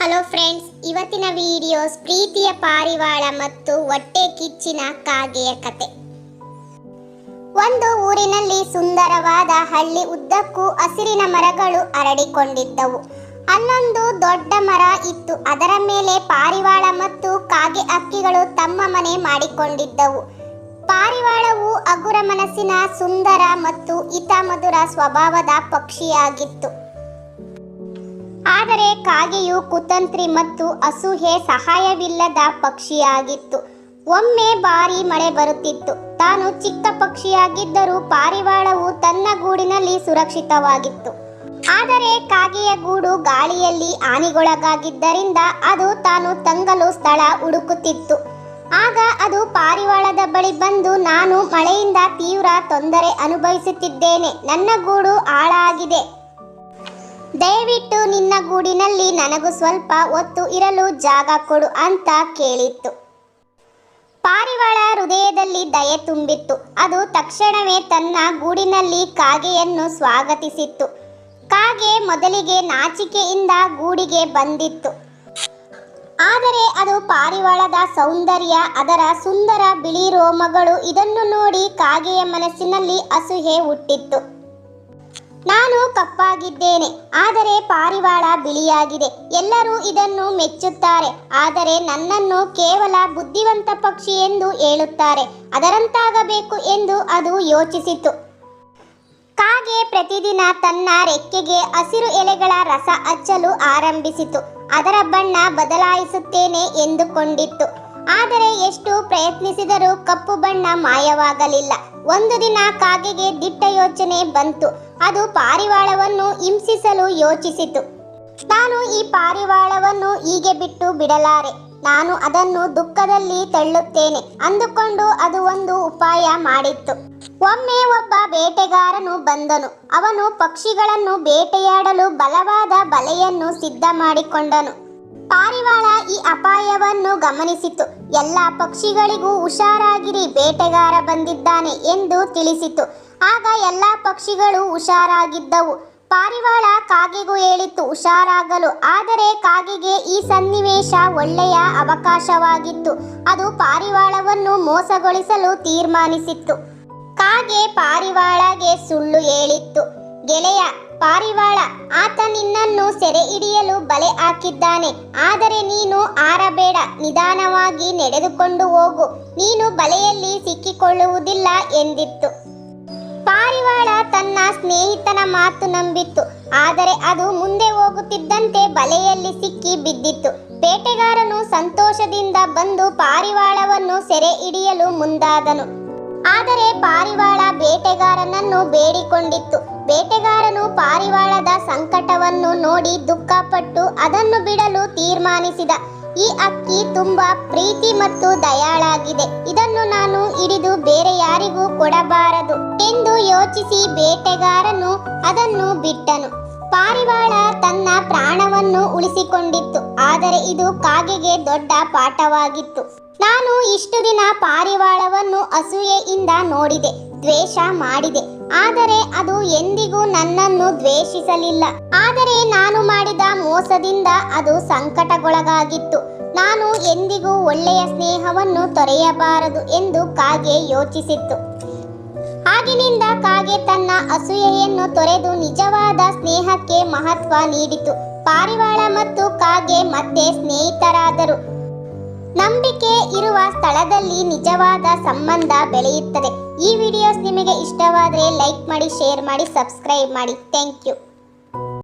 Hello friends ಇವತ್ತಿನ videos ಪ್ರೀತಿಯ ಪಾರಿವಾಳ ಮತ್ತು ಹೊಟ್ಟೆ ಕಿಚ್ಚಿನ ಕಾಗೆಯ ಕತೆ. ಒಂದು ಊರಿನಲ್ಲಿ ಸುಂದರವಾದ ಹಳ್ಳಿ ಉದ್ದಕ್ಕೂ ಹಸಿರಿನ ಮರಗಳು ಹರಡಿಕೊಂಡಿದ್ದವು. ಅಲ್ಲೊಂದು ದೊಡ್ಡ ಮರ ಇತ್ತು. ಅದರ ಮೇಲೆ ಪಾರಿವಾಳ ಮತ್ತು ಕಾಗೆ ಅಕ್ಕಿಗಳು ತಮ್ಮ ಮನೆ ಮಾಡಿಕೊಂಡಿದ್ದವು. ಪಾರಿವಾಳವು ಅಗುರ ಮನಸ್ಸಿನ ಸುಂದರ ಮತ್ತು ಹಿತಮಧುರ ಸ್ವಭಾವದ ಪಕ್ಷಿಯಾಗಿತ್ತು. ಆದರೆ ಕಾಗೆಯು ಕುತಂತ್ರಿ ಮತ್ತು ಅಸೂಹೆ ಸಹಾಯವಿಲ್ಲದ ಪಕ್ಷಿಯಾಗಿತ್ತು. ಒಮ್ಮೆ ಭಾರಿ ಮಳೆ ಬರುತ್ತಿತ್ತು. ತಾನು ಚಿಕ್ಕ ಪಕ್ಷಿಯಾಗಿದ್ದರೂ ಪಾರಿವಾಳವು ತನ್ನ ಗೂಡಿನಲ್ಲಿ ಸುರಕ್ಷಿತವಾಗಿತ್ತು. ಆದರೆ ಕಾಗೆಯ ಗೂಡು ಗಾಳಿಯಲ್ಲಿ ಹಾನಿಗೊಳಗಾಗಿದ್ದರಿಂದ ಅದು ತಾನು ತಂಗಲು ಸ್ಥಳ ಹುಡುಕುತ್ತಿತ್ತು. ಆಗ ಅದು ಪಾರಿವಾಳದ ಬಳಿ ಬಂದು, ನಾನು ಮಳೆಯಿಂದ ತೀವ್ರ ತೊಂದರೆ ಅನುಭವಿಸುತ್ತಿದ್ದೇನೆ. ನನ್ನ ಗೂಡು ಹಾಳಾಗಿದೆ. ದಯವಿಟ್ಟು ನಿನ್ನ ಗೂಡಿನಲ್ಲಿ ನನಗೂ ಸ್ವಲ್ಪ ಒತ್ತು ಇರಲು ಜಾಗ ಕೊಡು ಅಂತ ಕೇಳಿತ್ತು. ಪಾರಿವಾಳ ಹೃದಯದಲ್ಲಿ ದಯೆ ತುಂಬಿತ್ತು. ಅದು ತಕ್ಷಣವೇ ತನ್ನ ಗೂಡಿನಲ್ಲಿ ಕಾಗೆಯನ್ನು ಸ್ವಾಗತಿಸಿತ್ತು. ಕಾಗೆ ಮೊದಲಿಗೆ ನಾಚಿಕೆಯಿಂದ ಗೂಡಿಗೆ ಬಂದಿತ್ತು. ಆದರೆ ಅದು ಪಾರಿವಾಳದ ಸೌಂದರ್ಯ, ಅದರ ಸುಂದರ ಬಿಳಿ ರೋಮಗಳು ಇದನ್ನು ನೋಡಿ ಕಾಗೆಯ ಮನಸ್ಸಿನಲ್ಲಿ ಅಸೂಹೆ ಹುಟ್ಟಿತ್ತು. ನಾನು ಕಪ್ಪಾಗಿದ್ದೇನೆ ಆದರೆ ಪಾರಿವಾಳ ಬಿಳಿಯಾಗಿದೆ. ಎಲ್ಲರೂ ಇದನ್ನು ಮೆಚ್ಚುತ್ತಾರೆ, ಆದರೆ ನನ್ನನ್ನು ಕೇವಲ ಬುದ್ಧಿವಂತ ಪಕ್ಷಿ ಎಂದು ಹೇಳುತ್ತಾರೆ. ಅದರಂತಾಗಬೇಕು ಎಂದು ಅದು ಯೋಚಿಸಿತು. ಕಾಗೆ ಪ್ರತಿದಿನ ತನ್ನ ರೆಕ್ಕೆಗೆ ಹಸಿರು ಎಲೆಗಳ ರಸ ಹಚ್ಚಲು ಆರಂಭಿಸಿತು. ಅದರ ಬಣ್ಣ ಬದಲಾಯಿಸುತ್ತೇನೆ ಎಂದುಕೊಂಡಿತ್ತು. ಆದರೆ ಎಷ್ಟು ಪ್ರಯತ್ನಿಸಿದರೂ ಕಪ್ಪು ಬಣ್ಣ ಮಾಯವಾಗಲಿಲ್ಲ. ಒಂದು ದಿನ ಕಾಗೆಗೆ ದಿಟ್ಟ ಯೋಚನೆ ಬಂತು. ಅದು ಪಾರಿವಾಳವನ್ನು ಹಿಂಸಿಸಲು ಯೋಚಿಸಿತು. ನಾನು ಈ ಪಾರಿವಾಳವನ್ನು ಹೀಗೆ ಬಿಟ್ಟು ಬಿಡಲಾರೆ. ನಾನು ಅದನ್ನು ದುಃಖದಲ್ಲಿ ತಳ್ಳುತ್ತೇನೆ. ಅಂದುಕೊಂಡು ಅದು ಒಂದು ಉಪಾಯ ಮಾಡಿತ್ತು. ಒಮ್ಮೆ ಒಬ್ಬ ಬೇಟೆಗಾರನು ಬಂದನು. ಅವನು ಪಕ್ಷಿಗಳನ್ನು ಬೇಟೆಯಾಡಲು ಬಲವಾದ ಬಲೆಯನ್ನು ಸಿದ್ಧ ಮಾಡಿಕೊಂಡನು ಪಾರಿವಾಳ ಈ ಅಪಾಯವನ್ನು ಗಮನಿಸಿತು. ಎಲ್ಲ ಪಕ್ಷಿಗಳಿಗೂ ಹುಷಾರಾಗಿರಿ, ಬೇಟೆಗಾರ ಬಂದಿದ್ದಾನೆ ಎಂದು ತಿಳಿಸಿತು. ಆಗ ಎಲ್ಲ ಪಕ್ಷಿಗಳು ಹುಷಾರಾಗಿದ್ದವು. ಪಾರಿವಾಳ ಕಾಗೆಗೂ ಹೇಳಿತ್ತು ಹುಷಾರಾಗಲು. ಆದರೆ ಕಾಗೆಗೆ ಈ ಸನ್ನಿವೇಶ ಒಳ್ಳೆಯ ಅವಕಾಶವಾಗಿತ್ತು. ಅದು ಪಾರಿವಾಳವನ್ನು ಮೋಸಗೊಳಿಸಲು ತೀರ್ಮಾನಿಸಿತ್ತು. ಕಾಗೆ ಪಾರಿವಾಳಗೆ ಸುಳ್ಳು ಹೇಳಿತ್ತು. ಗೆಳೆಯ ಪಾರಿವಾಳ, ಆತ ನಿನ್ನನ್ನು ಸೆರೆ ಹಿಡಿಯಲು ಬಲೆ ಹಾಕಿದ್ದಾನೆ. ಆದರೆ ನೀನು ಆರಬೇಡ ನಿಧಾನವಾಗಿ ನಡೆದುಕೊಂಡು ಹೋಗು. ನೀನು ಬಲೆಯಲ್ಲಿ ಸಿಕ್ಕಿಕೊಳ್ಳುವುದಿಲ್ಲ ಎಂದಿತ್ತು. ಪಾರಿವಾಳ ತನ್ನ ಸ್ನೇಹಿತನ ಮಾತು ನಂಬಿತ್ತು. ಆದರೆ ಅದು ಮುಂದೆ ಹೋಗುತ್ತಿದ್ದಂತೆ ಬಲೆಯಲ್ಲಿ ಸಿಕ್ಕಿ ಬಿದ್ದಿತ್ತು. ಬೇಟೆಗಾರನು ಸಂತೋಷದಿಂದ ಬಂದು ಪಾರಿವಾಳವನ್ನು ಸೆರೆ ಹಿಡಿಯಲು ಮುಂದಾದನು. ಆದರೆ ಪಾರಿವಾಳ ಬೇಟೆಗಾರನನ್ನು ಬೇಡಿಕೊಂಡಿತ್ತು. ಬೇಟೆಗಾರನು ಪಾರಿವಾಳದ ಸಂಕಟವನ್ನು ನೋಡಿ ದುಃಖಪಟ್ಟು ಅದನ್ನು ಬಿಡಲು ತೀರ್ಮಾನಿಸಿದ. ಈ ಅಕ್ಕಿ ತುಂಬಾ ಪ್ರೀತಿ ಮತ್ತು ದಯಾಳಾಗಿದೆ. ಇದನ್ನು ನಾನು ಹಿಡಿದು ಬೇರೆ ಯಾರಿಗೂ ಕೊಡಬಾರದು ಎಂದು ಯೋಚಿಸಿ ಬೇಟೆಗಾರನು ಅದನ್ನು ಬಿಟ್ಟನು. ಪಾರಿವಾಳ ತನ್ನ ಪ್ರಾಣವನ್ನು ಉಳಿಸಿಕೊಂಡಿತ್ತು. ಆದರೆ ಇದು ಕಾಗೆಗೆ ದೊಡ್ಡ ಪಾಠವಾಗಿತ್ತು. ನಾನು ಇಷ್ಟು ದಿನ ಪಾರಿವಾಳವನ್ನು ಅಸೂಯೆಯಿಂದ ನೋಡಿದೆ, ದ್ವೇಷ ಮಾಡಿದೆ. ಆದರೆ ಅದು ಎಂದಿಗೂ ನನ್ನನ್ನು ದ್ವೇಷಿಸಲಿಲ್ಲ. ಆದರೆ ನಾನು ಮಾಡಿದ ಮೋಸದಿಂದ ಅದು ಸಂಕಟಗೊಳಗಾಗಿತ್ತು ನಾನು ಎಂದಿಗೂ ಒಳ್ಳೆಯ ಸ್ನೇಹವನ್ನು ತೊರೆಯಬಾರದು ಎಂದು ಕಾಗೆ ಯೋಚಿಸಿತ್ತು. ಆಗಿನಿಂದ ಕಾಗೆ ತನ್ನ ಅಸೂಯೆಯನ್ನು ತೊರೆದು ನಿಜವಾದ ಸ್ನೇಹಕ್ಕೆ ಮಹತ್ವ ನೀಡಿತು. ಪಾರಿವಾಳ ಮತ್ತು ಕಾಗೆ ಮತ್ತೆ ಸ್ನೇಹಿತರಾದರು. ನಂಬಿಕೆ ಇರುವ ಸ್ಥಳದಲ್ಲಿ ನಿಜವಾದ ಸಂಬಂಧ ಬೆಳೆಯುತ್ತದೆ. ಈ ವಿಡಿಯೋಸ್ ನಿಮಗೆ ಇಷ್ಟವಾದರೆ ಲೈಕ್ ಮಾಡಿ ಶೇರ್ ಮಾಡಿ ಸಬ್ಸ್ಕ್ರೈಬ್ ಮಾಡಿ. Thank you